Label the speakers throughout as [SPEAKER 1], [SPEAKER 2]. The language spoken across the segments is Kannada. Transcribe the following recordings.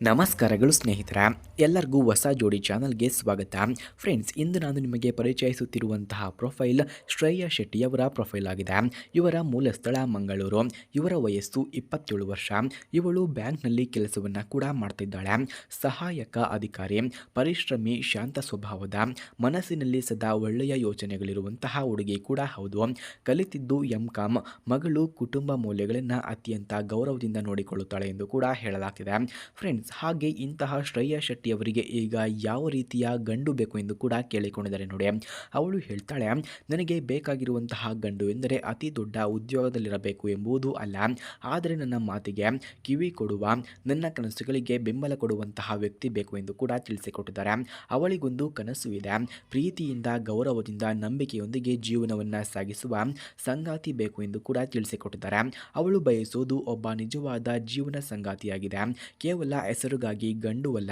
[SPEAKER 1] ನಮಸ್ಕಾರಗಳು ಸ್ನೇಹಿತರ, ಎಲ್ಲರಿಗೂ ಹೊಸ ಜೋಡಿ ಚಾನಲ್ಗೆ ಸ್ವಾಗತ. ಫ್ರೆಂಡ್ಸ್, ಇಂದು ನಾನು ನಿಮಗೆ ಪರಿಚಯಿಸುತ್ತಿರುವಂತಹ ಪ್ರೊಫೈಲ್ ಶ್ರೇಯಾ ಶೆಟ್ಟಿಯವರ ಪ್ರೊಫೈಲ್ ಆಗಿದೆ. ಇವರ ಮೂಲ ಸ್ಥಳ ಮಂಗಳೂರು. ಇವರ ವಯಸ್ಸು ಇಪ್ಪತ್ತೇಳು ವರ್ಷ. ಇವಳು ಬ್ಯಾಂಕ್ನಲ್ಲಿ ಕೆಲಸವನ್ನು ಕೂಡ ಮಾಡ್ತಿದ್ದಾಳೆ. ಸಹಾಯಕ ಅಧಿಕಾರಿ, ಪರಿಶ್ರಮಿ, ಶಾಂತ ಸ್ವಭಾವದ, ಮನಸ್ಸಿನಲ್ಲಿ ಸದಾ ಒಳ್ಳೆಯ ಯೋಚನೆಗಳಿರುವಂತಹ ಹುಡುಗಿ ಕೂಡ ಹೌದು. ಕಲಿತಿದ್ದು ಎಂ ಕಾಮ್ ಮಗಳು ಕುಟುಂಬ ಮೌಲ್ಯಗಳನ್ನು ಅತ್ಯಂತ ಗೌರವದಿಂದ ನೋಡಿಕೊಳ್ಳುತ್ತಾಳೆ ಎಂದು ಕೂಡ ಹೇಳಲಾಗ್ತಿದೆ. ಫ್ರೆಂಡ್ಸ್ ಹಾಗೆ ಇಂತಹ ಶ್ರೇಯಾ ಶೆಟ್ಟಿ ಅವರಿಗೆ ಈಗ ಯಾವ ರೀತಿಯ ಗಂಡು ಬೇಕು ಎಂದು ಕೂಡ ಕೇಳಿಕೊಂಡಿದ್ದಾರೆ ನೋಡಿ. ಅವಳು ಹೇಳ್ತಾಳೆ, ನನಗೆ ಬೇಕಾಗಿರುವಂತಹ ಗಂಡು ಎಂದರೆ ಅತಿ ದೊಡ್ಡ ಉದ್ಯೋಗದಲ್ಲಿರಬೇಕು ಎಂಬುದು ಅಲ್ಲ. ಆದರೆ ನನ್ನ ಮಾತಿಗೆ ಕಿವಿ ಕೊಡುವ, ನನ್ನ ಕನಸುಗಳಿಗೆ ಬೆಂಬಲ ಕೊಡುವಂತಹ ವ್ಯಕ್ತಿ ಬೇಕು ಎಂದು ಕೂಡ ತಿಳಿಸಿಕೊಟ್ಟಿದ್ದಾರೆ. ಅವಳಿಗೊಂದು ಕನಸು ಇದೆ. ಪ್ರೀತಿಯಿಂದ, ಗೌರವದಿಂದ, ನಂಬಿಕೆಯೊಂದಿಗೆ ಜೀವನವನ್ನು ಸಾಗಿಸುವ ಸಂಗಾತಿ ಬೇಕು ಎಂದು ಕೂಡ ತಿಳಿಸಿಕೊಟ್ಟಿದ್ದಾರೆ. ಅವಳು ಬಯಸುವುದು ಒಬ್ಬ ನಿಜವಾದ ಜೀವನ ಸಂಗಾತಿಯಾಗಿದೆ. ಕೇವಲ ಹೆಸರುಗಾಗಿ ಗಂಡುವಲ್ಲ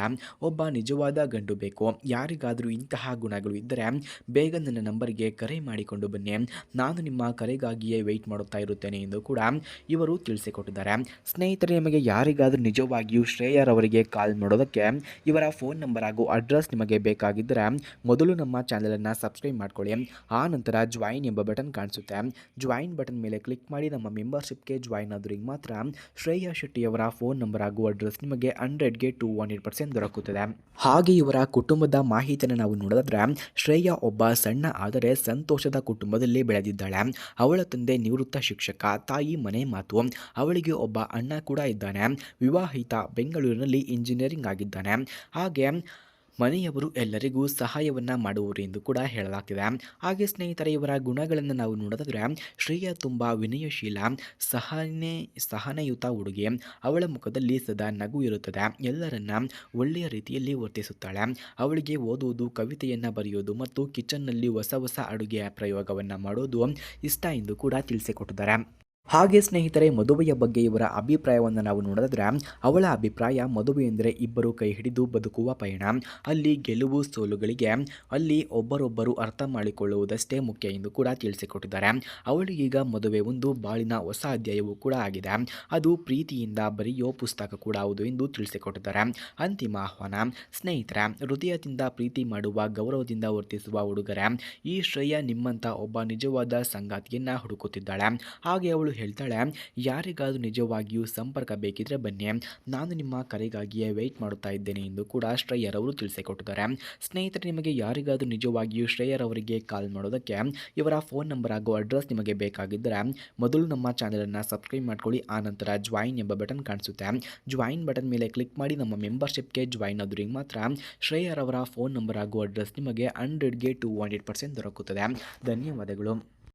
[SPEAKER 1] ಒಬ್ಬ ನಿಜವಾದ ಗಂಡು ಬೇಕು. ಯಾರಿಗಾದರೂ ಇಂತಹ ಗುಣಗಳು ಇದ್ದರೆ ಬೇಗ ನನ್ನ ನಂಬರ್ಗೆ ಕರೆ ಮಾಡಿಕೊಂಡು ಬನ್ನಿ. ನಾನು ನಿಮ್ಮ ಕರೆಗಾಗಿಯೇ ವೆಯ್ಟ್ ಮಾಡುತ್ತಾ ಇರುತ್ತೇನೆ ಎಂದು ಕೂಡ ಇವರು ತಿಳಿಸಿಕೊಟ್ಟಿದ್ದಾರೆ. ಸ್ನೇಹಿತರೆ, ನಿಮಗೆ ಯಾರಿಗಾದರೂ ನಿಜವಾಗಿಯೂ ಶ್ರೇಯರವರಿಗೆ ಕಾಲ್ ಮಾಡೋದಕ್ಕೆ ಇವರ ಫೋನ್ ನಂಬರ್ ಹಾಗೂ ಅಡ್ರೆಸ್ ನಿಮಗೆ ಬೇಕಾಗಿದ್ದರೆ ಮೊದಲು ನಮ್ಮ ಚಾನಲನ್ನು ಸಬ್ಸ್ಕ್ರೈಬ್ ಮಾಡ್ಕೊಳ್ಳಿ. ಆ ನಂತರ ಜಾಯಿನ್ ಎಂಬ ಬಟನ್ ಕಾಣಿಸುತ್ತೆ. ಜಾಯಿನ್ ಬಟನ್ ಮೇಲೆ ಕ್ಲಿಕ್ ಮಾಡಿ ನಮ್ಮ ಮೆಂಬರ್ಶಿಪ್ಗೆ ಜಾಯಿನ್ ಆದ್ರಿಗೆ ಮಾತ್ರ ಶ್ರೇಯಾ ಶೆಟ್ಟಿಯವರ ಫೋನ್ ನಂಬರ್ ಹಾಗೂ ಅಡ್ರೆಸ್ ನಿಮಗೆ ಹಂಡ್ರೆಡ್ಗೆ ಟು ಹಂಡ್ರೆಡ್ ಪರ್ಸೆಂಟ್ ದೊರಕುತ್ತದೆ. ಹಾಗೆ ಇವರ ಕುಟುಂಬದ ಮಾಹಿತಿಯನ್ನು ನಾವು ನೋಡಿದ್ರೆ, ಶ್ರೇಯಾ ಒಬ್ಬ ಸಣ್ಣ ಆದರೆ ಸಂತೋಷದ ಕುಟುಂಬದಲ್ಲಿ ಬೆಳೆದಿದ್ದಾಳೆ. ಅವಳ ತಂದೆ ನಿವೃತ್ತ ಶಿಕ್ಷಕ, ತಾಯಿ ಮನೆ ಮಾತು. ಅವಳಿಗೆ ಒಬ್ಬ ಅಣ್ಣ ಕೂಡ ಇದ್ದಾನೆ. ವಿವಾಹಿತ ಬೆಂಗಳೂರಿನಲ್ಲಿ ಇಂಜಿನಿಯರಿಂಗ್ ಆಗಿದ್ದಾನೆ. ಹಾಗೆ ಮನೆಯವರು ಎಲ್ಲರಿಗೂ ಸಹಾಯವನ್ನು ಮಾಡುವರು ಎಂದು ಕೂಡ ಹೇಳಲಾಗ್ತಿದೆ. ಹಾಗೆ ಸ್ನೇಹಿತರೆ, ಇವರ ಗುಣಗಳನ್ನು ನಾವು ನೋಡಿದ್ರೆ ಶ್ರೇಯ ತುಂಬ ವಿನಯಶೀಲ, ಸಹನೆ, ಸಹನಯುತ ಹುಡುಗಿ. ಅವಳ ಮುಖದಲ್ಲಿ ಸದಾ ನಗು ಇರುತ್ತದೆ. ಎಲ್ಲರನ್ನ ಒಳ್ಳೆಯ ರೀತಿಯಲ್ಲಿ ವರ್ತಿಸುತ್ತಾಳೆ. ಅವಳಿಗೆ ಓದುವುದು, ಕವಿತೆಯನ್ನು ಬರೆಯೋದು ಮತ್ತು ಕಿಚನ್ನಲ್ಲಿ ಹೊಸ ಹೊಸ ಅಡುಗೆಯ ಪ್ರಯೋಗವನ್ನು ಮಾಡೋದು ಇಷ್ಟ ಎಂದು ಕೂಡ ತಿಳಿಸಿಕೊಟ್ಟಿದ್ದಾರೆ. ಹಾಗೆ ಸ್ನೇಹಿತರೆ, ಮದುವೆಯ ಬಗ್ಗೆ ಇವರ ಅಭಿಪ್ರಾಯವನ್ನು ನಾವು ನೋಡಿದ್ರೆ, ಅವಳ ಅಭಿಪ್ರಾಯ ಮದುವೆ ಎಂದರೆ ಇಬ್ಬರು ಕೈ ಹಿಡಿದು ಬದುಕುವ ಪಯಣ. ಅಲ್ಲಿ ಗೆಲುವು ಸೋಲುಗಳಿಗೆ, ಅಲ್ಲಿ ಒಬ್ಬರೊಬ್ಬರು ಅರ್ಥ ಮಾಡಿಕೊಳ್ಳುವುದಷ್ಟೇ ಮುಖ್ಯ ಎಂದು ಕೂಡ ತಿಳಿಸಿಕೊಟ್ಟಿದ್ದಾರೆ. ಅವಳಿಗೀಗ ಮದುವೆ ಒಂದು ಬಾಳಿನ ಹೊಸ ಅಧ್ಯಾಯವೂ ಕೂಡ ಆಗಿದೆ. ಅದು ಪ್ರೀತಿಯಿಂದ ಬರೆಯೋ ಪುಸ್ತಕ ಕೂಡ ಹೌದು ಎಂದು ತಿಳಿಸಿಕೊಟ್ಟಿದ್ದಾರೆ. ಅಂತಿಮ ಆಹ್ವಾನ, ಸ್ನೇಹಿತರ, ಹೃದಯದಿಂದ ಪ್ರೀತಿ ಮಾಡುವ, ಗೌರವದಿಂದ ವರ್ತಿಸುವ ಹುಡುಗರ, ಈ ಶ್ರೇಯ ನಿಮ್ಮಂಥ ಒಬ್ಬ ನಿಜವಾದ ಸಂಗಾತಿಯನ್ನು ಹುಡುಕುತ್ತಿದ್ದಾಳೆ. ಹಾಗೆ ಅವಳು ಹೇಳ್ತಾಳೆ, ಯಾರಿಗಾದರೂ ನಿಜವಾಗಿಯೂ ಸಂಪರ್ಕ ಬೇಕಿದ್ರೆ ಬನ್ನಿ. ನಾನು ನಿಮ್ಮ ಕರೆಗಾಗಿಯೇ ವೆಯ್ಟ್ ಮಾಡುತ್ತಾ ಇದ್ದೇನೆ ಎಂದು ಕೂಡ ಶ್ರೇಯರ್ ಅವರು ತಿಳಿಸಿಕೊಟ್ಟಿದ್ದಾರೆ. ಸ್ನೇಹಿತರೆ, ನಿಮಗೆ ಯಾರಿಗಾದರೂ ನಿಜವಾಗಿಯೂ ಶ್ರೇಯರ್ ಅವರಿಗೆ ಕಾಲ್ ಮಾಡೋದಕ್ಕೆ ಇವರ ಫೋನ್ ನಂಬರ್ ಹಾಗೂ ಅಡ್ರೆಸ್ ನಿಮಗೆ ಬೇಕಾಗಿದ್ದರೆ ಮೊದಲು ನಮ್ಮ ಚಾನಲನ್ನು ಸಬ್ಸ್ಕ್ರೈಬ್ ಮಾಡ್ಕೊಳ್ಳಿ, ಆ ನಂತರ ಜಾಯಿನ್ ಎಂಬ ಬಟನ್ ಕಾಣಿಸುತ್ತೆ. ಜಾಯಿನ್ ಬಟನ್ ಮೇಲೆ ಕ್ಲಿಕ್ ಮಾಡಿ ನಮ್ಮ ಮೆಂಬರ್ಶಿಪ್ಗೆ ಜಾಯಿನ್ ಆದ್ರಿಗೆ ಮಾತ್ರ ಶ್ರೇಯರ್ ಅವರ ಫೋನ್ ನಂಬರ್ ಹಾಗೂ ಅಡ್ರೆಸ್ ನಿಮಗೆ ಹಂಡ್ರೆಡ್ಗೆ ಟು ಹಂಡ್ರೆಡ್ ಪರ್ಸೆಂಟ್ ದೊರಕುತ್ತದೆ. ಧನ್ಯವಾದಗಳು.